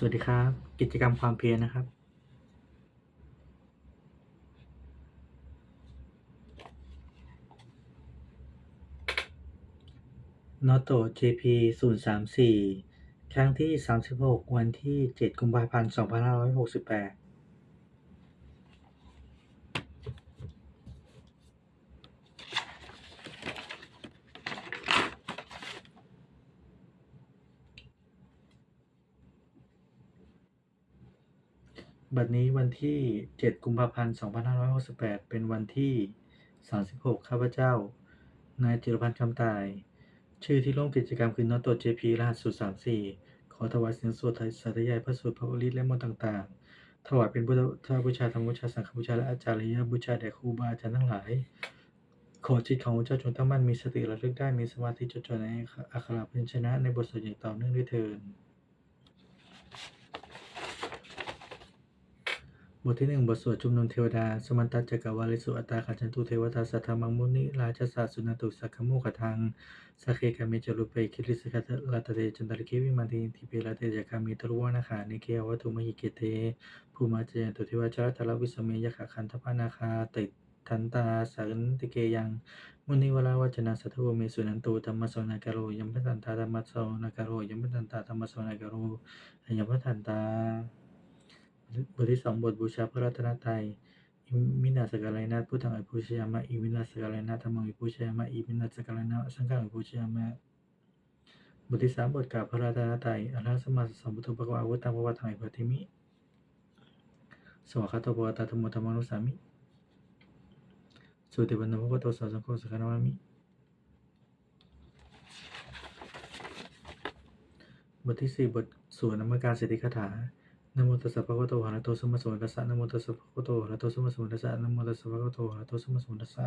สวัสดีครับ กิจกรรมความเพียรนะครับ n o t o JP 0 3 4 ครั้งที่ 36 วันที่ 7 กุมภาพันธ์ 2568 บัดนี้วันที่ 7 กุมภาพันธ์ 2568 เป็นวันที่ 36 ข้าพเจ้า นายจิรพันธ์คำตาย ชื่อที่ร่วมกิจกรรมคือ n o t o JP รหัส034 ขอถวายเสียงสวดสาธยายพระสูตรพระวริตและมนต์ต่าง ๆ ถวายเป็นพุทธบูชาธรรมบูชาสังฆบูชาและอาจารย์บูชาแด่ครูบาอาจารย์ทั้งหลาย ขอจิตของพระเจ้าจงตั้งมั่นมีสติระลึกได้มีสมาธิจดจ่อในอักขระพันชนะในบทสวดอย่างต่อเนื่องด้วยเถิด บทที่หนึ่งบทสวดชุมนุมเทวดา สมันตัจจกวาลิสุอัตตาขันจันตุเทวตาสัทธมังมุนิราชสาสุนตุสักขโมุขทังสักเคกามิจรุเปคิริสกัตลาตเตจันตริเควิมันติทิเปลาเตจกามิตรุวนาขานิเกวัตุมหิเกเตภูมาเจยนตุเทวจารตลวิสเมยขะขันธปานาคาติทันตาสันติเกยังมุนิวราวจนะสัทธวเมสุนันตุธรรมสนาการโรยัมพันตันตาธรรมสนาการโรยัมพันตันตาธรรมสนาการโรยัมพันตันตา บทที่สองบทบูชาพระรัตนตรัยอิมินาสกาลายนาพุทธังอิปุชยามะอิมินาสกาลายนาธรรมังอิปุชยามะอิมินาสกาลายนาสังฆังอิปุชยามะบทที่สามบทกาพระรัตนตรัยอรหัสมมาสัมพุทโธภควาวุตังภวตังอิปติมิสวากขาโตภวตาธรรมธรรมนุสามิสุติปันโนภควโตสาวสังโฆสังฆนามามิบทที่สี่บทสวดนมการสิทธิคาถา นะโมตัสสะภะคะวะโตอะระหะโตสัมมาสัมพุทธัสสะนะโมตัสสะภะคะวะโตอะระหะโตสัมมาสัมพุทธัสสะนะโมตัสสะภะคะวะโตอะระหะโตสัมมาสัมพุทธัสสะ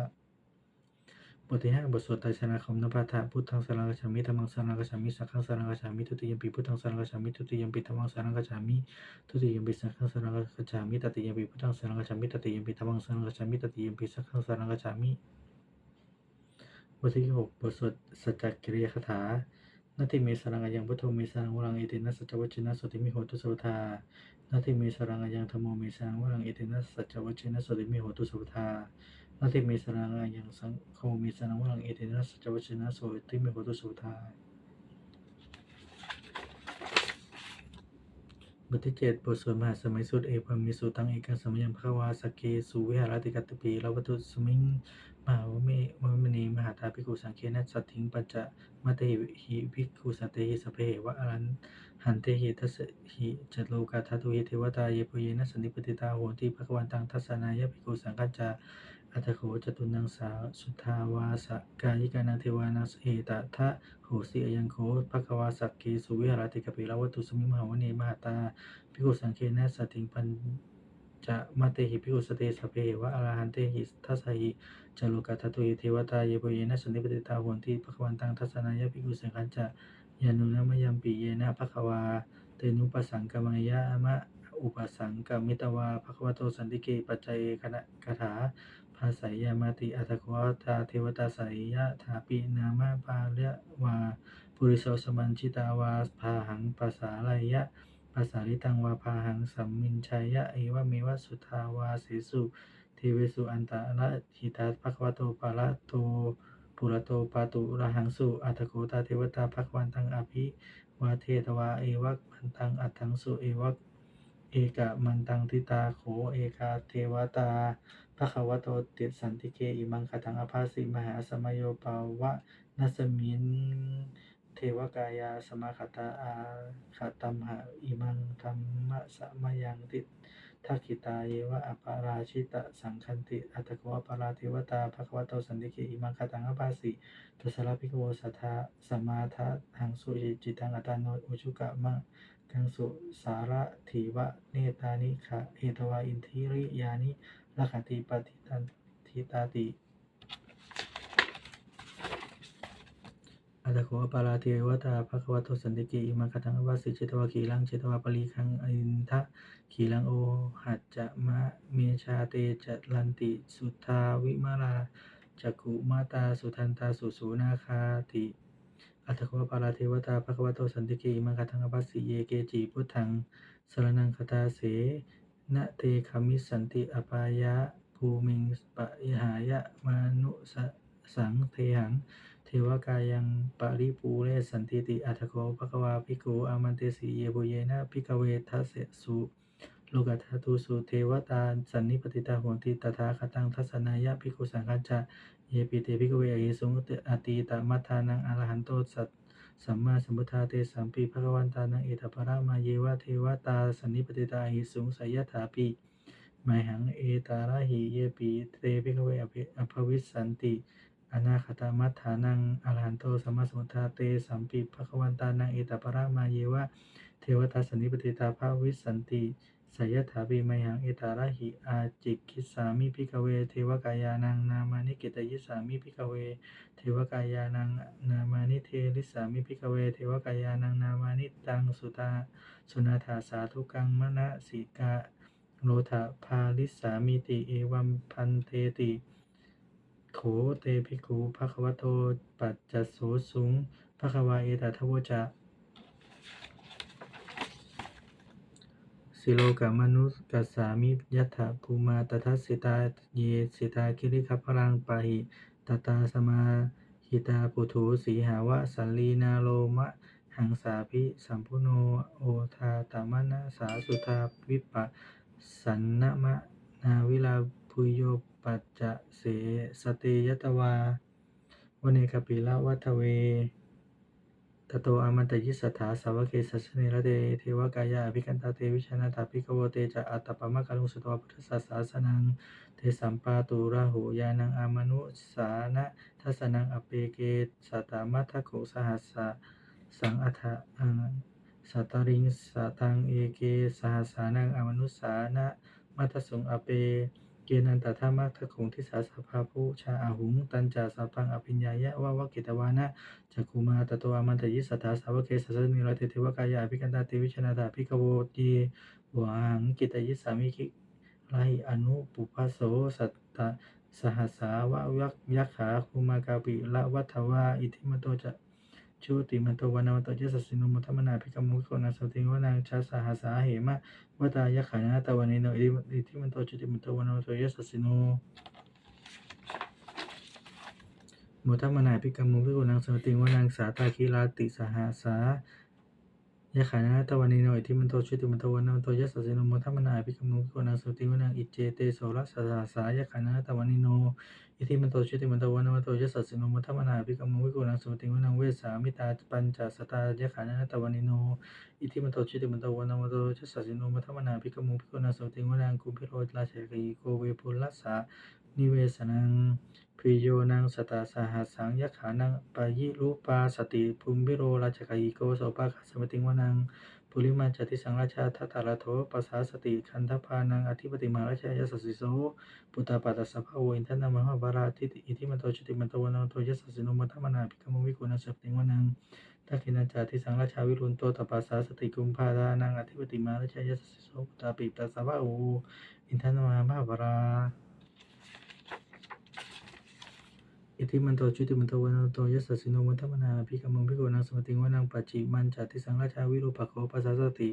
บทที่ห้าบทสวดไตรสรณคมนภัทธะพุทธังสารังกัจฉามิธัมมังสารังกัจฉามิสังฆังสารังกัจฉามิทุติยมปิพุทธังสารังกัจฉามิทุติยมปิธัมมังสารังกัจฉามิทุติยมปิสังฆังสารังกัจฉามิตติยมปิพุทธังสารังกัจฉามิตติยมปิธัมมังสารังกัจฉามิตติยมปิสังฆังสารังกัจฉามิบทที่หกบทสวดสัจจกิริยคาถา นาทิเมสรังอายังพุทโธเมสรังวรังเอเตนัสสัจวัชนะสติมิโหตุสัพทานาทิเมสรังอายังธรรมโมเมสรังวรังเอเตนัสสัจวัชนะสติมิโหตุสัพทานาทิเมสรังอายังสังโฆเมสรังวรังเอเตนัสสัจวัชนะสติมิโหตุสัพทา บทที่เจ็ดบทสวดมหาสมัยสุดเอปมิสุตังเอกังสมัยังภควาสเกสุวิหารติกัตตปีลาวัตุสมิงมหาวเมวมณีมหาตาภิกขุสังเคนะสัตถิงปัจจะมาเตหิภิกขุสัตเตหิสเพเหวะอรันหันเตหิทัสหิจโลกาทัตุหิเทวตาเยปุเยนะสันนิปติตาโหติภควันตังทัสนายะภิกขุสังฆจา อัตโขจตุนังสาสุทาวาสกายิกานังเทวานังเอตทะโหสิอยังโขภควาสักเกสุวิหารติกปิลาวัตุสมิมหาวเนมหาตาภิกุสังเคนะสติงปัญจะมาเตหิภิกุสเตสเพเหวะอรหันเตหิทัสหิจโลกัตตุยเทวตาเยโปเยนะสันนิปติตาโหนติภควันตังทัสสนายะภิกุสังฆัจจะยานุนะมยัมปิเยนะภควาเตนุปสังกมายะมะอุปสังกมิตวาภควโตสันติเกปัจจัยคณะคาถา ภาษายยามาติอัตโควตาเทวตาสายยะถาปินามะปาเละวาปุริโสสมัญชิตาวาพาหังภาษาลายะภาษาลิตังวาพาหังสัมมินชัยยะเอวะเมวะสุทาวาเสสุเทเวสุอันตะละหิตาภควโตปาละโตปุระโตปาตุระหังสุอัตโกตาเทวตาภควันตังอภิวาเทตวาเอวักมันตังอัตถังสุเอวักเอกะมันตังทิตาโขเอกาเทวตา ภควโตติสันติเกอิมังคตังอภาสิมหาสมโยปาวะนัสมินเทวกายาสมาคตาอาคตัมหะอิมังธรรมะสมยังติทักขิตาเยวะอปาราชิตะสังคันติอัตโกอปาราเทวตาภควโตสันติเกอิมังคตังอภาสิตัสระภิโวสัทธาสมาทะหังสุจิตังอัตานโนอุชุกะมะกังสุสาระถีวะเนตานิขะเอตวาอินทิริยานิ ลักขติปฏิตันทิตาติอัตโขปาราเทวตาภควโตสันติกอิมังคตังวาสิเจตวาขีลังเจตวาปรีคังอินทะขีลังโอหัจจะมะเมชาเตจะลันติ สุทาวิมาลาจักุมาตาสุทันตาสุสูนาคาติอัตโคปาราเทวตาภควโตสันติกอิมังคทังอภัสิเยเกจิพุทธังสรนังคตาเส นะเตคามิสันติอปายะภูมิงปะยหายะมานุสสังเทหัง เทวกายังปริปูเรสันติติอัตโคภควาภิกขุอามันเตสีเยบุเยนะภิกเวทัสเสสุโลกัตตุสุเทวตาสันนิปติตาโหนติตถาคตังทัสนายะภิกขุสังฆัจจะเยปิเตภิกเวอหิสุงตอตีตมัทานังอรหันโตสัต สัมมาสัมพุทธาเตสัมปีภควันตานังเอตประมาเยวะเทวตาสันนิปติตาหิสุงสยถาปิไมหังเอตาระหิเยปิเตภิกเวอภิภวิสสันติอนาคตามัฏฐานังอรหันโตสัมมาสัมพุทธาเตสัมปิภควันตานังเอตประมาเยวะเทวตาสันนิปติตาภาวิสสันติ สยถาปิไมหังเอตาระหิอาจิกิสามิภิกเว เทวกายานังนามานิกิตยิสามิภิกเว เทวกายานังนามานิเทลิสามิภิกเว เทวกายานังนามานิตังสุตาสุนาถาสาธุกังมณสิกาโลทะพาลิสามิติเอวัมพันเทติโขเตภิกขุภควโตปัจจโสสุงภควาเอตทวจะ สิโลกามนุสกัสสามิยัตถภูมาตทัสสิตาเยสิตาคิริคัพพลังปะหิตตาสมาหิตาปุถุสีหาวะสัลลีนาโลมะหังสาภิสัมพุโนโอทาตามนะสาสุทาวิปะสันนะมะนาวิลาภุโยปัจจะเสสเตยตวาวเนกปิละวัทเว ตโตอามันตยิสถาสาวกเกสัสเนระเดเทวกายาอภิกันตาเตวิชนาตาภิกขโวเตจะอัตตปมะกะลุงสตวพุทธศาสสนัง เทสัมปาตุราหูยานังอามนุสานะทัสนังอเปเกสัตตามัทธโขสหัสสะสังอัฏฐะสัตตริงสัตังเอเกสหัสานังอมนุสานะมัทธสุงอเป เกนันตถามัทธคงทิสาสภาภูชาอาหุง ตันจาสัพังอภิญญายะวาวกิตวานะจักขุมาตตอามันตยิสัทธาสาวเกสัสนิรเตเทวกายาอภิกันตาเตวิชนาตาภิกขโวเยหวังกิตยิสามิคิไรอนุปุพโสสัตตสหัสสาวะยักยักขาคุมากาปิละวัฏวาอิทิมโตจะ ชุติมันโตวานามโตยสัสสินุมุทมนาภิกมุโกนาสติงวนาชาสหัสาเหมะวตายะขานะตวันนิโนอิอิทิมันโตจุติมันโตวันโนโตยสัสสินโมทัมนาภิกมุภิกุนังสติงวนังสาตาคีลาติสหาสายะขานะตะวันนิโนอิทิมันโตจุติมันโตวันโนโตยสัสสิโนโมทัมนาภิกขมุภิกุนังสมติงวนังอิเจเตโสรสสาสายะขานะตะวันนิโน อิทิมันโตจุติมันโตวันโนโตยสัสสิโนโมทัมมนาภิกขมุภิกุนังสมติงวนังเวสามิตาปัญจสตายะขานะตะวันิโนอิทิมันโตชิติมันโตวันนามโตชัสสะสิโนมัทมนาภิกขมุภิกขุนาสติงวนังกุภิโรราชกีโกเวปุลัสสะนิเวสนังพิโยนังสตาสหัสสังยขานังปายิรูปาสติภูมิโรราชกีโกโสภาคสมติงวนัง ปุริมาจติสังราชาทัตตาลโทปัสสาสติคันธพานังอธิปติมาราชายสัสสิโสปุตตาปัตตสภาโวอินทนามหาบาราทิอิทิมันโตชิติมันโตวันโตยัสสะสิโนมัทมนาภิกขมุภิกขุนาสติงวนังทักขินาจาทิสังราชาวิรุณโตตปัสสาสติกุมภาดานังอธิปติมาราชายสสสิโสปุตตาปิตัสสะวะโออินทนามามหาบารา อิทิมันโตชุติมันโตวันโตยัสสิโนมัทมนาภิกขมุภิกนังสมติงวนังปัจจิมันจาติสังราชาวิรูปโขปัสสสติ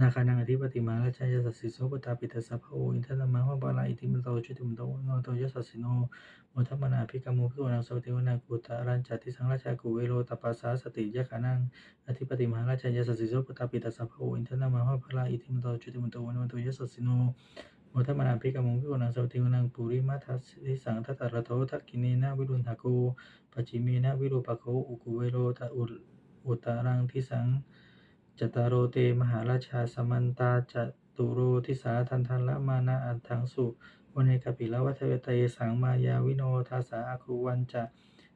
นาคานังอธิปติมาราชายสัสสิโสปตาปิตสสะภะโออินทนามามหาบาราอิทิมันโตชุติมันโตวันโตยัสสิโนมุทัมมนาภิกขมุภิกนังสวัสดิวนากุตารัญจติสังราชากุเวโรตปัสสาสติยะขานังอธิปติมาราชายสัสสิโสปตาปิตสสะภะโออินทนามหาภลาอิทิมโตจุติมโตวันวันโตยสัสสิโน มทัมมนาภิกขมุภิกนังสวัสดิวนังปุริมาทัสสิสังทัตตะระโททักกินีนาวิรุณหาโกปัจิมีนาวิรูปโคอุกุเวโรตอุอุตารังทิสังจตารโรเตมหาราชาสมันตาจตุโรทิสาทันทันละมานาอันทังสุวเนกปิละวัฏเวเตสังมายาวิโนทาสาอาคูวันจะ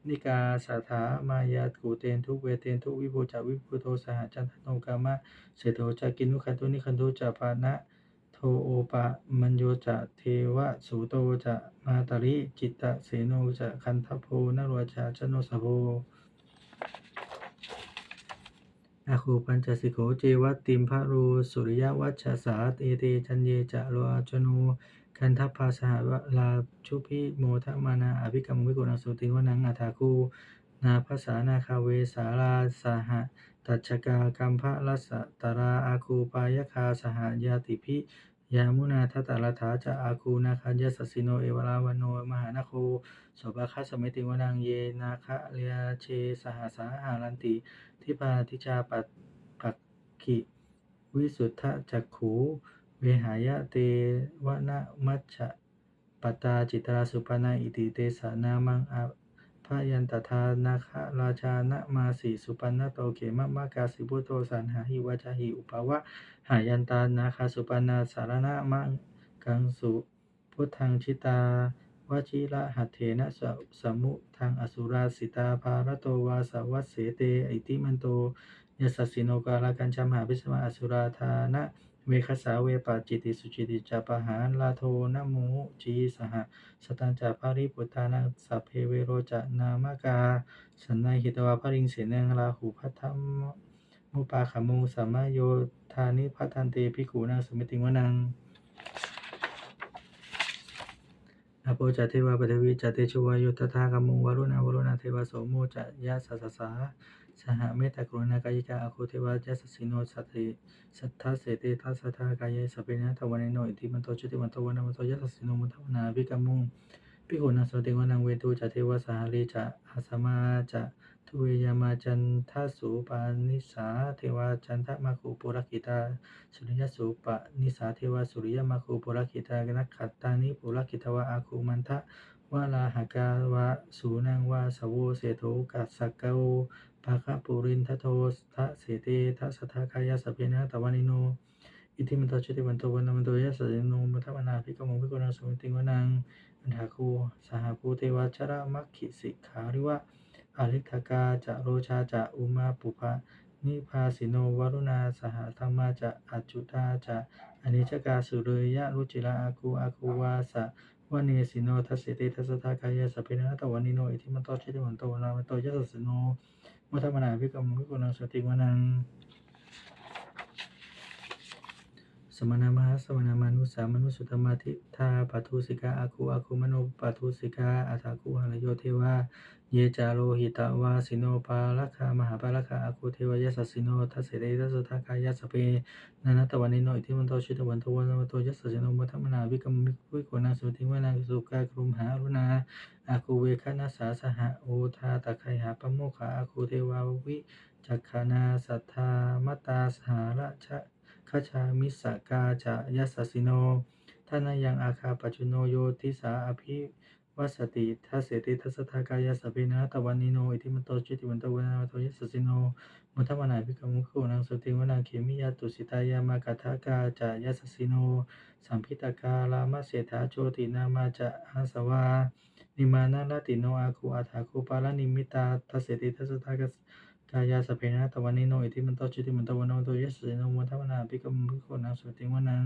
นิกาสาถามายากูเตนทุกเวเตนทุกวิภูจาวิภูโทสหจันทโนกามะเสโทจะกินุขันตุนิขันตุจะปานะ โโอปะมัญโยจะเทวะสุโตจะมาตริจิตตะเสโนจะคันทโพนโรชาชโนสโพอาคูปัญจสิโขเจวัตติมพะโรสุริยวัชสาเตเตจันเยจะโลอาจโนคันทัพพาสหวลาชุพิโมทะมานาอภิกรรมวิกุณสุติวนังอัฏฐาคูนาภาษานาคาเวสาราสหตัชกากัมภะรัสตราอาคูปายคาสหยาติพิ ยามุนาทัตตรถาจะอาคูนาคัญญสสสิโนเอวราวโน มหานาโคโสภคัสมิติวนังเยนาคะเลียเชสหสาหารันติทิปาทิจาปัตปักขิวิสุทธจักขูเวหายะเตวนะมัชฌะปตาจิตราสุปนาอิติเตสานามังอา พยันตทานาคราชานะมาสีสุปันนโตเขมะมะกาสิพุโตสันหาหิวาจาหิอุปาวะหายันตานาคาสุปันนาสารณะมังกังสุพุทธังชิตาวชิระหัตเถนะสสมุทังอสุราสิตาภารโตวาสวัสเสเตอิติมันโตยสสสสิโนกาลกัญจมหาพิสมาอสุราธานะ เวคสาเวปาจิติสุจิติจาปหาลาโทนโมจีสหสตัญจาภาริปุตานังสัพเพเวโรจนามกาสันนายหิตวาภริงเสนังราหูพัทธมุปาขมุงสัมมาโยธานิพัทันเตภิกขุนังสมิติงวนังอโปจัตเทวาปทวีจัตเตชวายุตถากมุงวรุณาวรุณาเทวาโสโมจะยะสัสสา สหเมตตากรุณากายิกาอาคุเทวาจัสสิโนสัตติสัทธาเสเตทัสสะทากายสเปนะทวันโนอิติมันโตจุติมันโตวันมันโตยัสสิโนมุทวนาภิกขมุงภิกขุนังสติวนังเวทุจะเทวสหลีจะอาสมาจะทุเวยามาจันทสุปานิสาเทวาจันทมาคุปุรกิตาสุริยสุปนิสาเทวาสุริยมาคุปุรกิตานักขัตตานิปุรกิตวะอาคุมันทะวะลาหกาวะสูนังวะสวโวเสโทกัสสกโอ ภาคะปุรินทโททะเสเตทัสสะทากายะสพเพนะตะวันนิโน อิทิมันตชิติวันโตวันนามันโตยะสะโนมุทวนาภิกขโมภิกขนังสมิติงวนังอันถาคูสหภูเทวชระมัคคิสิกขาริวะอาลิทกาจะโรชาจะอุมาปุภะนิพาสิโนวรุณาสหธรรมาจะอจุตาจะอนิจกาสุเรยะรุจิระอาคูอาคูวาสะวเนสิโนทัสสิเตทัสสะทากายะสพเพนะตะวันนิโนอิทิมันตชิติวันโตวันนามันโตยะสะสโน มุทมนาพิกรรมุภิกรณสติวนัง สมณามหาสมณามานุสามานุสุตมาทิทาปัทุสิกาอาคูอาคูมโนปัทุสิกาอัตาคูหะโยเทวาเยจาโลหิตาวาสิโนปาลคามหาปาลคาอาคูเทวายสัสสิโนทัสเสเตทัสทากายสเปนันตวันนิโนอิทิมันโตชิตวันโตวันโตยัสสิโนมุทมนาภิกขมุภิกนังสติวนังสุกากรุมหารุณาอาคูเวคานัสาสหะโอทาตะไคหาปโมขะอาคูเทวาวิจักขานาสัทธามตาสหราชะ คชามิสกาจะยัสสิโนท่านายังอาคาปัจจุโนโยติสาอภิวัสติทัสเสติทัสสทากายสเปนะตะวันนิโนอิทิมโตจิติวันโตวันนาโตยัสสสิโนมุทวนาภิกมุขโนังสติวนาเขมิยาตุสิตายามากาทากาจะยัสสสิโน สัมพิตากาลามะเสถาโจตินามาจะอาสวานิมานาลติโนอาคูอาถาคูปาลนิมิตาทัสเสติทัสสทากส กายาสเปนะตะวันนิโนอิทิมันโตจิติมันโตวันโนโตยัสสิโนมุทวนาภิกมุขโนังสติวนัง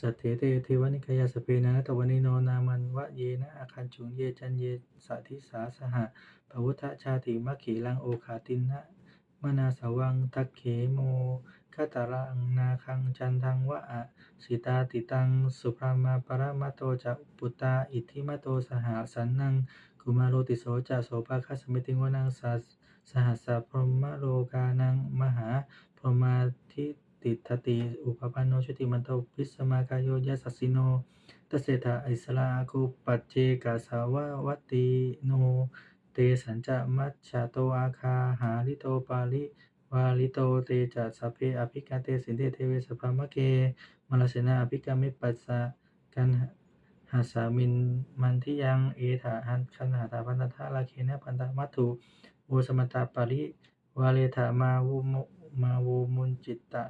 สัตเถเตเทวนิกายาสเปนะตะวันนิโนนามันวะเยนะอาคันจุงเยจันเยสัทิสาสหะภวุทธชาติมัคขีลังโอขาตินะมนาสวังทักเขโมคตารังนาคังจันทังวะอะสิตาติตังสุพรามาปรมาโตจะปุตตาอิทธิมโตสหสันนัง กุมาโรติโสจะโสภาคัสมิติงวนังสัสสหัสพรหมโลกานังมหาพรหมาทิติทติ อุปปันโนชติมันโตพิสมากายโยยัสสสิโนตเสถาอิสลาคูปัจเจกาสาวะวัตติโน เตสัญจะมัชชาโตอาคาหาลิโตปาลิวาลิโตเตจัสสพเพอภิกาเตสินเทเทเวสภามะเกมลเสนาอภิกามิปัสสะกัน หาสามินมันทิยัง เอถาหันคันหาตาพันธะลาเคนะพันธมัตถุโวสมตาปาริวาเลถามาวุมมาวูมุนจิตตะ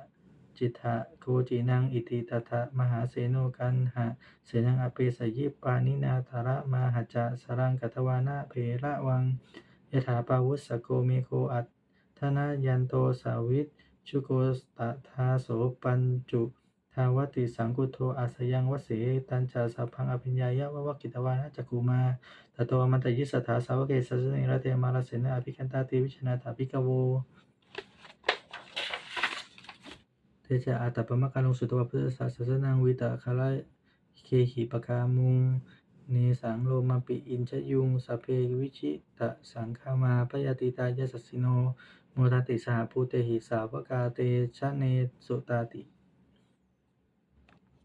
จิตะโคจินังอิติตถะมหาเสโนกันหะเสนังอเปสยิปานินาธาระมาหจจะสรังกัตวานะเพระวังยถาปาวุสโกเมโคอัตทนายันโตสาวิตชุโกตทาโสปัญจุ ทาวติสังกุโทอาสยังวเสตัญจาสัพพังอภิญญายะวะวะกิตวานะจักกุมาตโตมันตยิสถาสาวเกสัสนิระเตมาลเสนาอภิกันตาติวิชนาตาภิกโวเทจะอาตปมะการลงสุตวะพุทธศาสนาวิตาคาลเคหิปกามุงเนสังโลมาปิอินชยุงสเพวิชิตะสังฆามาปยติตายสัสสิโนโมทติสหภูเตหิสาวกาเตชะเนสุตาติ